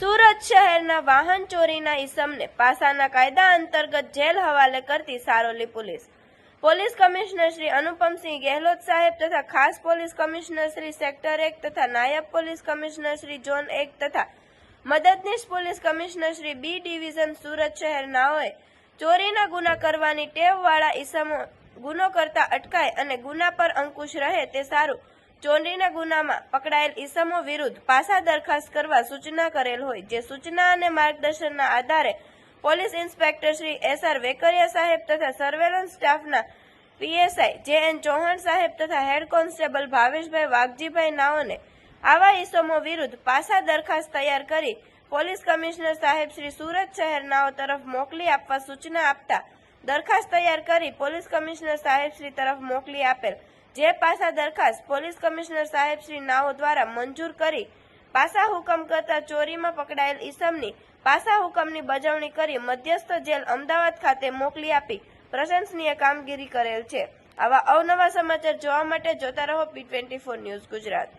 સુરત શહેરના વાહન ચોરીના ઇસમને પાસાના કાયદા અંતર્ગત જેલ હવાલે કરતી Saroli police. Police commissioner Shri Anupamsinh Gehlot સાહેબ તથા ખાસ પોલીસ કમિશનર શ્રી સેક્ટર એક તથા નાયબ પોલીસ કમિશનર શ્રી ઝોન એક તથા મદદનીશ police commissioner Shri B division Surat શહેરનાઓએ ચોરીના ગુના કરવાની ટેવવાળા ઈસમો ગુનો કરતા અટકાય અને ગુના પર અંકુશ રહે તે સારું. ચોરીના ગુનામાં પકડાયેલ ઈસમો વિરુદ્ધ પાસા દરખાસ્ત કરવા સૂચના કરેલ હોય, જે સૂચના અને માર્ગદર્શનના આધારે police inspector Shri S R Vekariya સાહેબ તથા સર્વેલન્સ સ્ટાફના પીએસઆઈ જે એન ચૌહાણ સાહેબ તથા હેડ કોન્સ્ટેબલ ભાવેશભાઈ વાઘજીભાઈ નાઓને આવા ઈસમો વિરુદ્ધ પાસા દરખાસ્ત તૈયાર કરી પોલીસ કમિશનર સાહેબ શ્રી સુરત શહેર નાઓ તરફ મોકલી આપવા સૂચના આપતા દરખાસ્ત તૈયાર કરી પોલીસ કમિશનર સાહેબ શ્રી તરફ મોકલી આપેલ જે પાસા દરખાસ્ત પોલીસ કમિશનર સાહેબ શ્રી નાઓ દ્વારા મંજૂર કરી પાસા હુકમ કરતા ચોરીમાં પકડાયેલ ઈસમની પાસા હુકમની બજવણી કરી મધ્યસ્થ જેલ અમદાવાદ ખાતે મોકલી આપી પ્રશંસનીય કામગીરી કરેલ છે. આવા અવનવા સમાચાર જોવા માટે જોતા રહો P twenty four news Gujarat.